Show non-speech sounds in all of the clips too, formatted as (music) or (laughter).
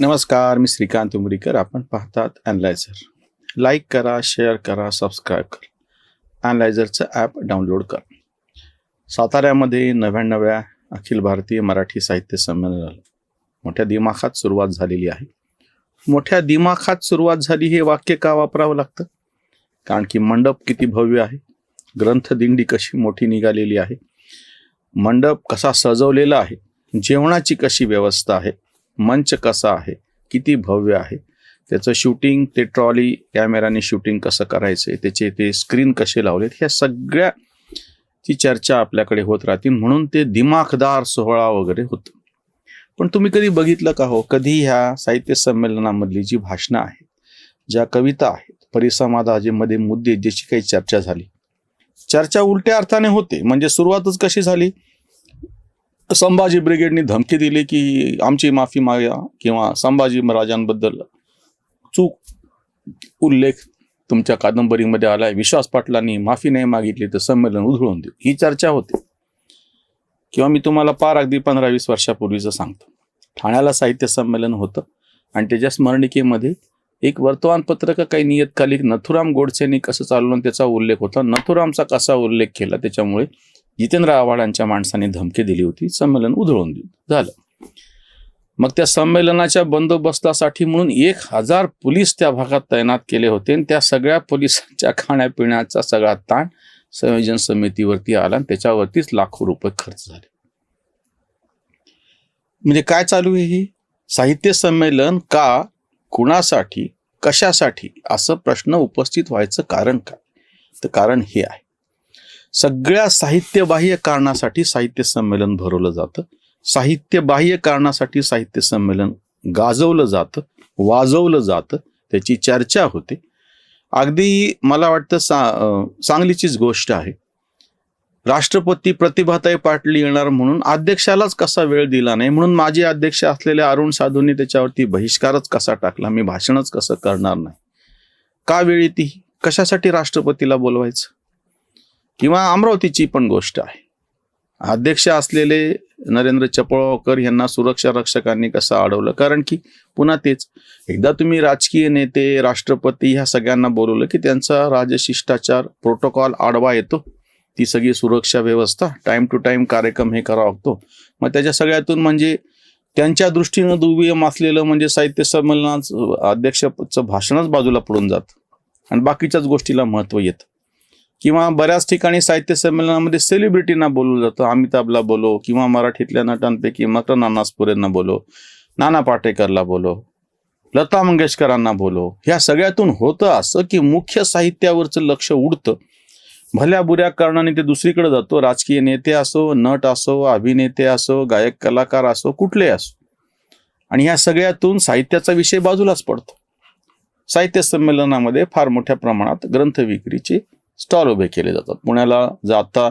नमस्कार मी श्रीकांत उमरीकर. आपण पाहतात अॅनलायझर लाईक करा शेअर करा सबस्क्राईब करा. अॅनलायझरचं ॲप डाउनलोड करा. साताऱ्यामध्ये नव्याण्णव्या अखिल भारतीय मराठी साहित्य संमेलनाला मोठ्या दिमाखात सुरुवात झालेली आहे. मोठ्या दिमाखात सुरुवात झाली हे वाक्य का वापरावं लागतं? कारण की मंडप किती भव्य आहे. ग्रंथदिंडी कशी मोठी निघालेली आहे. मंडप कसा सजवलेला आहे. जेवणाची कशी व्यवस्था आहे. मंच कसा आहे? किती भव्य आहे? त्याचं शूटिंग ते ट्रॉली कॅमेराने शूटिंग कसं करायचं त्याचे ते स्क्रीन कसे लावलेत? ह्या सगळ्या ची चर्चा आपल्याकडे होत राहतील म्हणून ते दिमाखदार सोहळा वगैरे होतं. पण तुम्ही कधी बघितलं का हो? कधी ह्या साहित्य संमेलनामधली जी भाषणं आहेत ज्या कविता आहेत परिसंवादामध्ये मुद्दे ज्याची काही चर्चा झाली चर्चा उलट्या अर्थाने होते. म्हणजे सुरुवातच कशी झाली? संभाजी ब्रिगेडनी धमकी दिली की आमची माफी मागा किंवा संभाजी महाराजांबद्दल चूक उल्लेख तुमच्या कादंबरीमध्ये आलाय. विश्वास पाटलांनी माफी नाही मागितली तर संमेलन उधळून देऊ ही चर्चा होते. किंवा मी तुम्हाला पार अगदी पंधरा वीस वर्षापूर्वीचं सांगतो. ठाण्याला साहित्य संमेलन होतं आणि त्याच्या स्मरणिकेमध्ये एक वर्तमानपत्रक काही नियतकालिक नथुराम गोडसेनी कसं चालवलं त्याचा उल्लेख होता. नथुरामचा कसा उल्लेख केला त्याच्यामुळे जितेंद्र आव्हाडांच्या माणसाने धमकी दिली होती संमेलन उधळून झालं. मग त्या संमेलनाच्या बंदोबस्तासाठी म्हणून एक हजार पोलीस त्या भागात तैनात केले होते आणि त्या सगळ्या पोलिसांच्या खाण्यापिण्याचा सगळा ताण संयोजन समितीवरती आला आणि त्याच्यावरतीच लाखो रुपये खर्च झाले. म्हणजे काय चालू आहे ही? साहित्य संमेलन का कुणासाठी कशासाठी असं प्रश्न उपस्थित व्हायचं कारण काय? तर कारण हे आहे. सगळ्या साहित्यबाह्य कारणासाठी साहित्य संमेलन भरवलं जातं. साहित्यबाह्य कारणासाठी साहित्य संमेलन गाजवलं जातं वाजवलं जातं त्याची चर्चा होते. अगदी मला वाटतं सा चांगलीचीच गोष्ट आहे. राष्ट्रपती प्रतिभाताई पाटील येणार म्हणून अध्यक्षालाच कसा वेळ दिला नाही म्हणून माझे अध्यक्ष असलेल्या अरुण साधूंनी त्याच्यावरती बहिष्कारच कसा टाकला मी भाषणच कसं करणार नाही? का वेळ येते? कशासाठी राष्ट्रपतीला बोलवायचं? किंवा अमरावतीची पण गोष्ट आहे. अध्यक्ष असलेले नरेंद्र चपळावकर यांना सुरक्षा रक्षकांनी कसं अडवलं? कारण की पुन्हा तेच एकदा तुम्ही राजकीय नेते राष्ट्रपती ह्या सगळ्यांना बोलवलं की त्यांचा राजशिष्टाचार प्रोटोकॉल आडवा येतो. ती सगळी सुरक्षा व्यवस्था टाइम टू टाइम कार्यक्रम हे करावा लागतो. मग त्याच्या सगळ्यातून म्हणजे त्यांच्या दृष्टीनं दुर्वियम असलेलं म्हणजे साहित्य संमेलनाचं अध्यक्षाचं भाषणच बाजूला पडून जातं. आणि बाकीच्याच गोष्टीला महत्त्व येतं. किंवा बऱ्याच ठिकाणी साहित्य संमेलनामध्ये सेलिब्रिटींना बोलवलं जातं. अमिताभला बोलो किंवा मराठीतल्या नटांपैकी मकर नानासपुरेंना बोलो नाना पाटेकरला बोलो लता मंगेशकरांना बोलो. ह्या सगळ्यातून होतं असं की मुख्य साहित्यावरचं लक्ष उडतं. भल्या बुऱ्या कारणाने ते दुसरीकडे जातो. राजकीय नेते असो नट असो अभिनेते असो गायक कलाकार असो कुठले असो. आणि ह्या सगळ्यातून साहित्याचा विषय बाजूलाच पडतो. साहित्य संमेलनामध्ये फार मोठ्या प्रमाणात ग्रंथ विक्रीची स्टॉल उभे केले जातात. पुण्याला जाता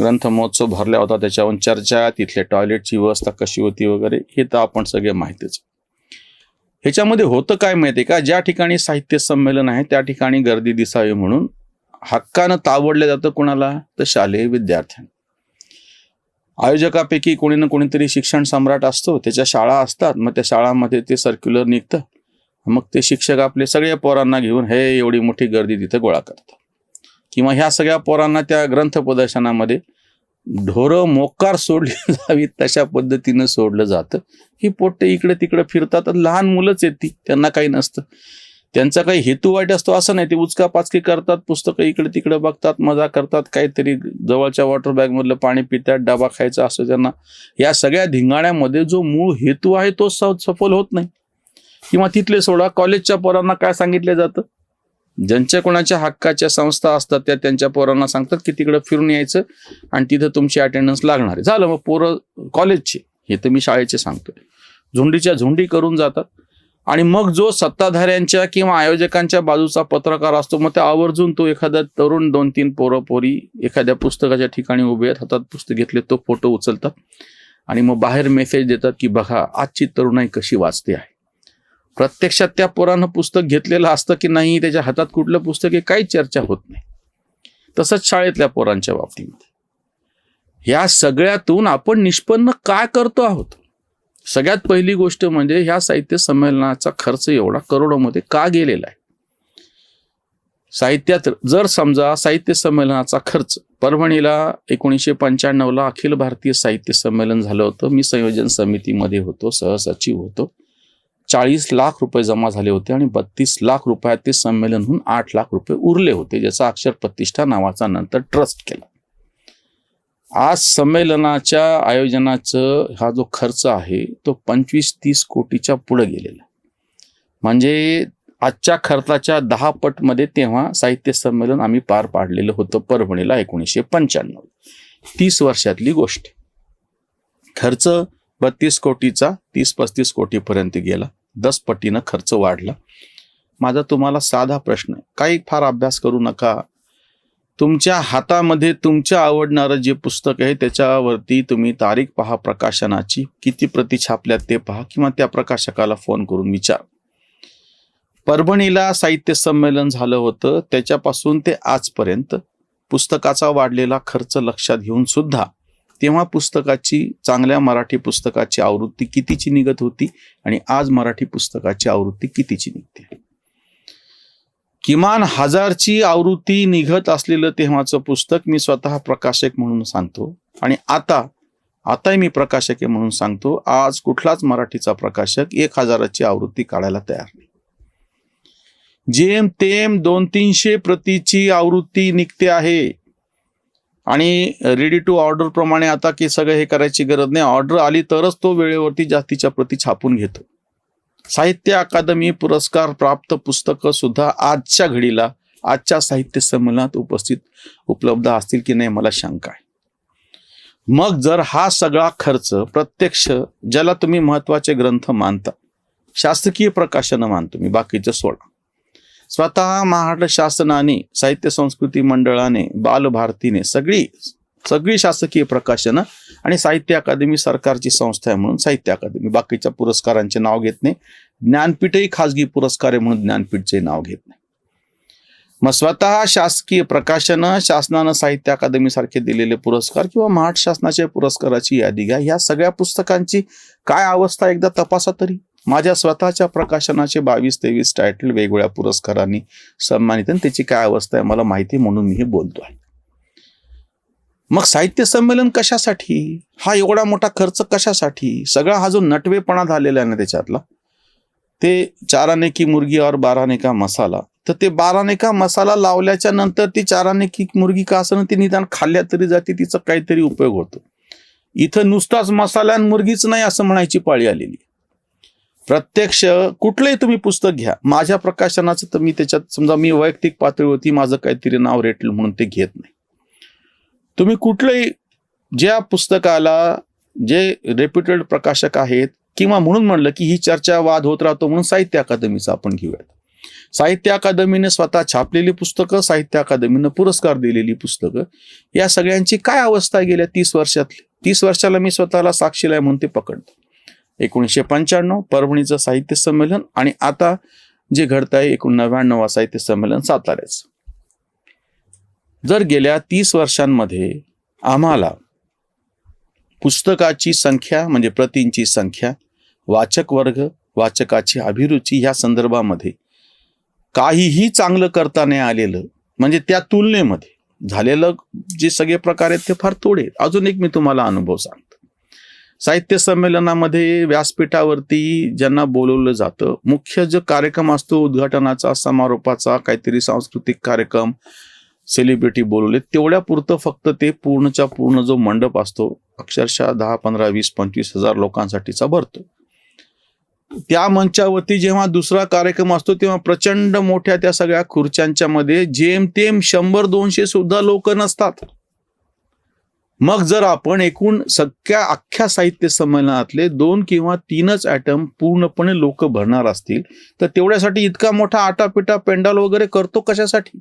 ग्रंथ महोत्सव भरला होता त्याच्यावर चर्चा तिथल्या टॉयलेटची व्यवस्था कशी होती वगैरे हे तर आपण सगळे माहितीच ह्याच्यामध्ये होतं काय माहितीये का? ज्या ठिकाणी साहित्य संमेलन आहे त्या ठिकाणी गर्दी दिसावी म्हणून हक्कानं तावडलं जातं कोणाला? तर शालेय विद्यार्थ्यांना. आयोजकापैकी कोणी ना कोणीतरी शिक्षण सम्राट असतो त्याच्या शाळा असतात मग त्या शाळांमध्ये ते सर्क्युलर निघतं. मग ते शिक्षक आपले सगळ्या पोरांना घेऊन हे एवढी मोठी गर्दी तिथे गोळा करतात. किंवा ह्या सगळ्या पोरांना त्या ग्रंथ प्रदर्शनामध्ये ढोरं मोकार सोडली (laughs) जावीत तशा पद्धतीनं सोडलं जातं. ही पोट्टे इकडे तिकडे फिरतात लहान मुलंच आहेत ती त्यांना काही नसतं. त्यांचा काही हेतू वाईट असतो असं नाही ते उचका पाचकी करतात पुस्तकं इकडे तिकडे बघतात मजा करतात काहीतरी जवळच्या वॉटर बॅग मधलं पाणी पितात डबा खायचा असतो त्यांना. या सगळ्या धिंगाण्यामध्ये जो मूळ हेतू आहे तो स- सफल होत नाही. किंवा तिथले सोडा कॉलेजच्या पोरांना काय सांगितलं जातं? ज्यांच्या कोणाच्या हक्काच्या संस्था असतात त्या त्यांच्या पोरांना सांगतात की तिकडे फिरून यायचं आणि तिथं तुमची अटेंडन्स लागणार आहे. झालं मग पोरं कॉलेजचे हे तर मी शाळेचे सांगतोय. झुंडीच्या झुंडी करून जातात. आणि मग जो सत्ताधाऱ्यांच्या किंवा आयोजकांच्या बाजूचा पत्रकार असतो मग त्या आवर्जून तो एखादा तरुण दोन तीन पोरं पोरी एखाद्या पुस्तकाच्या ठिकाणी उभे आहेत हातात पुस्तक घेतले तो फोटो उचलतात आणि मग बाहेर मेसेज देतात की बघा आजची तरुणाई कशी वाचते आहे. प्रत्यक्षात त्या पोरानं पुस्तक घेतलेलं असतं की नाही त्याच्या हातात कुठलं पुस्तक आहे काही चर्चा होत नाही. तसंच शाळेतल्या पोरांच्या बाबतीमध्ये. ह्या सगळ्यातून आपण निष्पन्न काय करतो आहोत? सगळ्यात पहिली गोष्ट म्हणजे ह्या साहित्य संमेलनाचा खर्च एवढा करोडोमध्ये का गेलेला आहे? साहित्यात जर समजा साहित्य संमेलनाचा खर्च परभणीला एकोणीसशे पंच्याण्णवला अखिल भारतीय साहित्य संमेलन झालं होतं मी संयोजन समितीमध्ये होतो सहसचिव होतो. चाळीस लाख रुपये जमा झाले होते आणि बत्तीस लाख रुपयात ते संमेलन होऊन आठ लाख रुपये उरले होते ज्याचा अक्षर प्रतिष्ठा नावाचा नंतर ट्रस्ट केला. आज संमेलनाच्या आयोजनाचं हा जो खर्च आहे तो पंचवीस तीस कोटीच्या पुढे गेलेला. म्हणजे आजच्या खर्चाच्या दहा पटमध्ये तेव्हा साहित्य संमेलन आम्ही पार पाडलेलं होतं परभणीला एकोणीसशे पंच्याण्णव. तीस वर्षातली गोष्ट. खर्च बत्तीस कोटीचा तीस पस्तीस कोटीपर्यंत गेला. दस पटीनं खर्च वाढला. माझा तुम्हाला साधा प्रश्न आहे. काही फार अभ्यास करू नका. तुमच्या हातामध्ये तुमच्या आवडणारं जे पुस्तक आहे त्याच्यावरती तुम्ही तारीख पहा प्रकाशनाची. किती प्रती छापल्यात ते पहा किंवा त्या प्रकाशकाला फोन करून विचार. परभणीला साहित्य संमेलन झालं होतं. त्याच्यापासून ते आजपर्यंत पुस्तकाचा वाढलेला खर्च लक्षात घेऊन सुद्धा तेव्हा पुस्तकाची चांगल्या मराठी पुस्तकाची आवृत्ती कितीची निघत होती आणि आज मराठी पुस्तकाची आवृत्ती कितीची निघते? किमान हजारची आवृत्ती निघत असलेलं तेव्हाचं पुस्तक मी स्वतः प्रकाशक म्हणून सांगतो. आणि आता आताही मी प्रकाशक आहे म्हणून सांगतो आज कुठलाच मराठीचा प्रकाशक एक हजाराची आवृत्ती काढायला तयार नाही. जेम तेम दोन तीनशे प्रतीची आवृत्ती निघते आहे. आणि रेडी टू ऑर्डर प्रमाणे आता की सगळं हे करायची गरज नाही. ऑर्डर आली तरच तो वेळेवरती जास्तीच्या प्रती छापून घेतो. साहित्य अकादमी पुरस्कार प्राप्त पुस्तकं सुद्धा आजच्या घडीला आजच्या साहित्य संमेलनात उपस्थित उपलब्ध असतील की नाही मला शंका आहे. मग जर हा सगळा खर्च प्रत्यक्ष ज्याला तुम्ही महत्त्वाचे ग्रंथ मानता शासकीय प्रकाशनं मानतो मी बाकीचं सोडा. स्वतः महाराष्ट्र शासनाने साहित्य संस्कृती मंडळाने बालभारतीने सगळी सगळी शासकीय प्रकाशनं आणि साहित्य अकादमी सरकारची संस्था आहे म्हणून साहित्य अकादमी. बाकीच्या पुरस्कारांचे नाव घेत नाही. ज्ञानपीठही खाजगी पुरस्कार आहे म्हणून ज्ञानपीठचे नाव घेत नाही. मग स्वतः शासकीय प्रकाशनं शासनानं साहित्य अकादमी सारखे दिलेले पुरस्कार किंवा महाराष्ट्र शासनाच्या पुरस्काराची यादी घ्या. ह्या सगळ्या पुस्तकांची काय अवस्था एकदा तपासा तरी. माझ्या स्वतःच्या प्रकाशनाचे बावीस तेवीस टायटल वेगवेगळ्या पुरस्कारांनी सन्मानित आणि त्याची काय अवस्था आहे मला माहिती आहे म्हणून मी हे बोलतो आहे मग साहित्य संमेलन कशासाठी? हा एवढा मोठा खर्च कशासाठी? सगळा हा जो नटवेपणा झालेला आहे ना त्याच्यातला ते चाराने की मुर्गी और बाराने का मसाला. तर ते बाराने का मसाला लावल्याच्या नंतर ती चाराने की मुर्गी का असं ती निदान खाल्ल्या तरी जाते तिचा काहीतरी उपयोग होतो. इथं नुसताच मसाला आणि मुर्गीच नाही असं म्हणायची पाळी आलेली प्रत्यक्ष कुठलंही तुम्ही पुस्तक घ्या. माझ्या प्रकाशनाचं तर मी त्याच्यात समजा मी वैयक्तिक पातळीवरती माझं काहीतरी नाव रेटलं म्हणून ते घेत नाही. तुम्ही कुठलंही ज्या पुस्तकाला जे रेप्युटेड प्रकाशक आहेत किंवा म्हणून म्हणलं की ही चर्चा वाद होत राहतो म्हणून साहित्य अकादमीचा आपण घेऊयात. साहित्य अकादमीने स्वतः छापलेली पुस्तकं साहित्य अकादमीनं पुरस्कार दिलेली पुस्तकं या सगळ्यांची काय अवस्था गेल्या तीस वर्षातली? तीस वर्षाला मी स्वतःला साक्षीला आहे म्हणून ते पकडतो. एकोणीसशे पंच्याण्णव परभणीचं साहित्य संमेलन आणि आता जे घडत आहे एकूण नव्याण्णव साहित्य संमेलन साताऱ्याचं जर गेल्या तीस वर्षांमध्ये आम्हाला पुस्तकाची संख्या म्हणजे प्रतींची संख्या वाचक वर्ग वाचकाची अभिरुची या संदर्भामध्ये काहीही चांगलं करता नाही आलेलं म्हणजे त्या तुलनेमध्ये झालेलं जे सगळे प्रकार आहेत ते फार थोडे आहेत. अजून एक मी तुम्हाला अनुभव सांगतो साहित्य संमेलनामध्ये व्यासपीठावरती ज्यांना बोलवलं जातं मुख्य जो कार्यक्रम असतो उद्घाटनाचा समारोपाचा काहीतरी सांस्कृतिक कार्यक्रम सेलिब्रिटी बोलवले तेवढ्या पुरतं फक्त ते पूर्णच्या पूर्ण जो मंडप असतो अक्षरशः दहा पंधरा वीस पंचवीस हजार लोकांसाठीचा भरतो. त्या मंचावरती जेव्हा दुसरा कार्यक्रम असतो तेव्हा प्रचंड मोठ्या त्या सगळ्या खुर्च्यांच्या मध्ये जेमतेम शंभर दोनशे सुद्धा लोक नसतात. मग जर आपण एकूण सगळ्या अख्ख्या साहित्य संमेलनातले दोन किंवा तीनच ॲटम पूर्णपणे लोक भरणार असतील तर तेवढ्यासाठी इतका मोठा आटापिटा पेंडाल वगैरे करतो कशासाठी?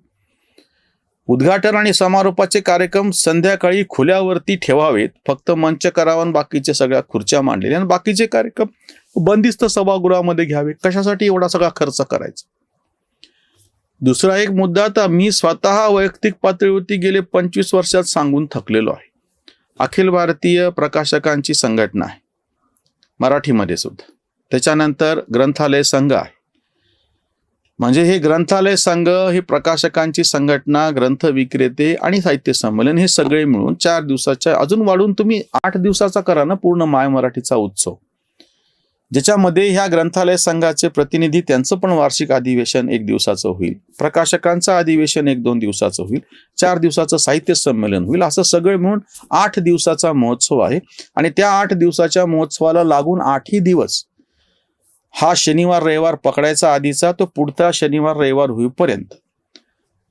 उद्घाटन आणि समारोपाचे कार्यक्रम संध्याकाळी खुल्यावरती ठेवावेत फक्त मंच करावा आणि बाकीच्या सगळ्या खुर्च्या मांडलेल्या आणि बाकीचे कार्यक्रम बंदिस्त सभागृहामध्ये घ्यावे. कशासाठी एवढा सगळा खर्च करायचा? दुसरा एक मुद्दा तर मी स्वतः वैयक्तिक पातळीवरती गेले पंचवीस वर्षात सांगून थकलेलो आहे. अखिल भारतीय प्रकाशकांची संघटना आहे. मराठीमध्ये सुद्धा. त्याच्यानंतर ग्रंथालय संघ आहे. म्हणजे हे ग्रंथालय संघ ही प्रकाशकांची संघटना ग्रंथ विक्रेते आणि साहित्य संमेलन हे सगळे मिळून चार दिवसाच्या अजून वाढून तुम्ही आठ दिवसाचा करा ना पूर्ण माय मराठीचा उत्सव. ज्याच्यामध्ये ह्या ग्रंथालय संघाचे प्रतिनिधी त्यांचं पण वार्षिक अधिवेशन एक दिवसाचं होईल. प्रकाशकांचं अधिवेशन एक दोन दिवसाचं होईल. चार दिवसाचं साहित्य संमेलन होईल. असं सगळं मिळून आठ दिवसाचा महोत्सव आहे. आणि त्या आठ दिवसाच्या महोत्सवाला लागून आठही दिवस हा शनिवार रविवार पकडायचा आधीचा तो पुढचा शनिवार रविवार होईपर्यंत.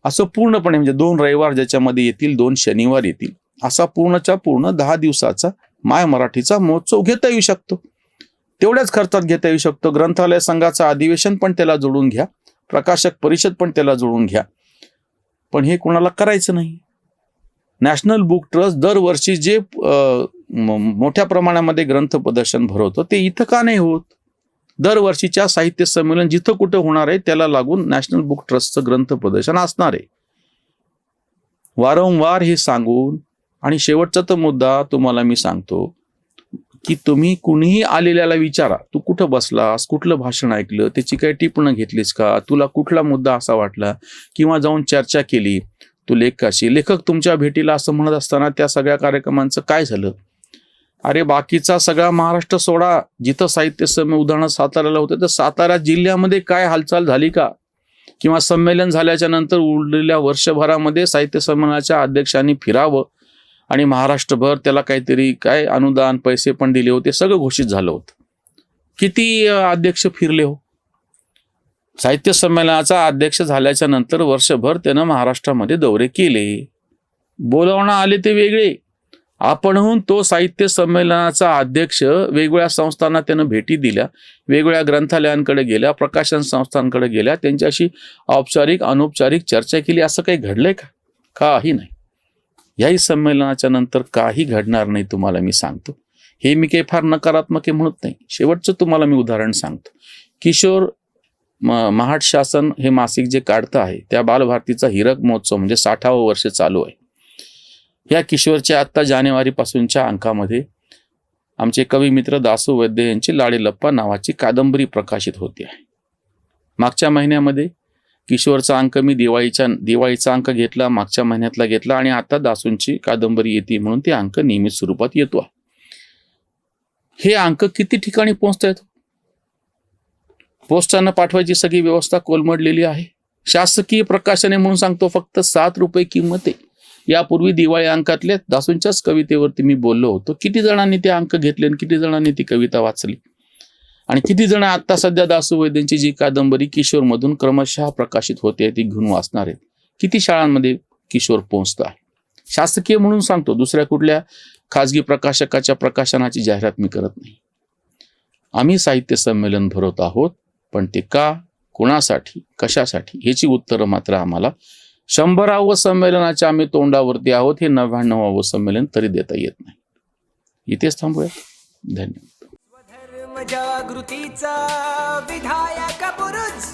असं पूर्णपणे म्हणजे दोन रविवार ज्याच्यामध्ये येतील दोन शनिवार येतील. असा पूर्णच्या पूर्ण दहा दिवसाचा माय मराठीचा महोत्सव घेता येऊ शकतो. तेवढ्याच खर्चात घेता येऊ शकतो. ग्रंथालय संघाचं अधिवेशन पण त्याला जोडून घ्या. प्रकाशक परिषद पण त्याला जोडून घ्या. पण हे कोणाला करायचं नाही. नॅशनल बुक ट्रस्ट दरवर्षी जे मोठ्या प्रमाणामध्ये ग्रंथ प्रदर्शन भरवतं ते इथं का नाही होत? दरवर्षीच्या साहित्य संमेलन जिथं कुठं होणार आहे त्याला लागून नॅशनल बुक ट्रस्टचं ग्रंथ प्रदर्शन असणार आहे. वारंवार हे सांगून आणि शेवटचा तर मुद्दा तुम्हाला मी सांगतो की तुम्ही कुणीही आलेल्याला विचारा तू कुठं बसलास कुठलं भाषण ऐकलं त्याची काही टिपणं घेतलीस का तुला कुठला मुद्दा असा वाटला किंवा जाऊन चर्चा केली तू लेखकाशी लेखक तुमच्या भेटीला असं म्हणत असताना त्या सगळ्या कार्यक्रमांचं काय झालं? अरे बाकीचा सगळा महाराष्ट्र सोडा जिथं साहित्य संमेलन उदाहरण साताऱ्याला होतं तर सातारा जिल्ह्यामध्ये काय हालचाल झाली का? किंवा संमेलन झाल्याच्यानंतर उरलेल्या वर्षभरामध्ये साहित्य संमेलनाच्या अध्यक्षांनी फिरावं आणि महाराष्ट्रभर त्याला काहीतरी काय अनुदान पैसे पण दिले होते सगळं घोषित झालं होतं. किती अध्यक्ष फिरले हो? साहित्य संमेलनाचा अध्यक्ष झाल्याच्यानंतर वर्षभर त्यानं महाराष्ट्रामध्ये दौरे केले. बोलावणं आले ते वेगळे. आपणहून तो साहित्य संमेलनाचा अध्यक्ष वेगवेगळ्या संस्थांना त्यानं भेटी दिल्या वेगवेगळ्या ग्रंथालयांकडे गेल्या प्रकाशन संस्थांकडे गेल्या त्यांच्याशी औपचारिक अनौपचारिक चर्चा केली. असं काही घडलंय का? काही नाही. याही संमेलनाच्या नंतर काही घडणार नाही तुम्हाला मी सांगतो. हे मी काही फार नकारात्मक आहे म्हणत नाही. शेवटचं तुम्हाला मी उदाहरण सांगतो. किशोर म- महाट शासन हे मासिक जे काढतं आहे त्या बालभारतीचा हिरक महोत्सव म्हणजे साठावं वर्ष चालू आहे. या किशोरच्या आत्ता जानेवारीपासूनच्या अंकामध्ये आमचे कवी मित्र दासू वैद्य यांची लाडी लप्पा नावाची कादंबरी प्रकाशित होती आहे. मागच्या महिन्यामध्ये किशोरचा अंक मी दिवाळीच्या दिवाळीचा अंक घेतला मागच्या महिन्यातला घेतला आणि आता दासूंची कादंबरी येते म्हणून ते अंक नियमित स्वरूपात येतो हे अंक किती ठिकाणी पोहोचत आहेत पोस्टानं पाठवायची सगळी व्यवस्था कोलमडलेली आहे. शासकीय प्रकाशने म्हणून सांगतो फक्त सात रुपये किंमत आहे. यापूर्वी दिवाळी अंकातल्या दासूंच्याच कवितेवरती मी बोललो होतो. किती जणांनी ते अंक घेतले आणि किती जणांनी ती कविता वाचली? आणि किती जण आता सध्या दासू वैद्यांची जी कादंबरी किशोरमधून क्रमशः प्रकाशित होते ती घेऊन वाचणार आहेत. किती शाळांमध्ये किशोर पोहोचतो आहे? शासकीय म्हणून सांगतो दुसऱ्या कुठल्या खाजगी प्रकाशकाच्या प्रकाशनाची जाहिरात मी करत नाही. आम्ही साहित्य संमेलन भरवत आहोत पण ते का कुणासाठी कशासाठी ह्याची उत्तरं मात्र आम्हाला शंभरावं संमेलनाच्या आम्ही तोंडावरती आहोत हे नव्याण्णवावं संमेलन तरी देता येत नाही. इथेच थांबूया. धन्यवाद. जागृतीचा विधायक बुरुज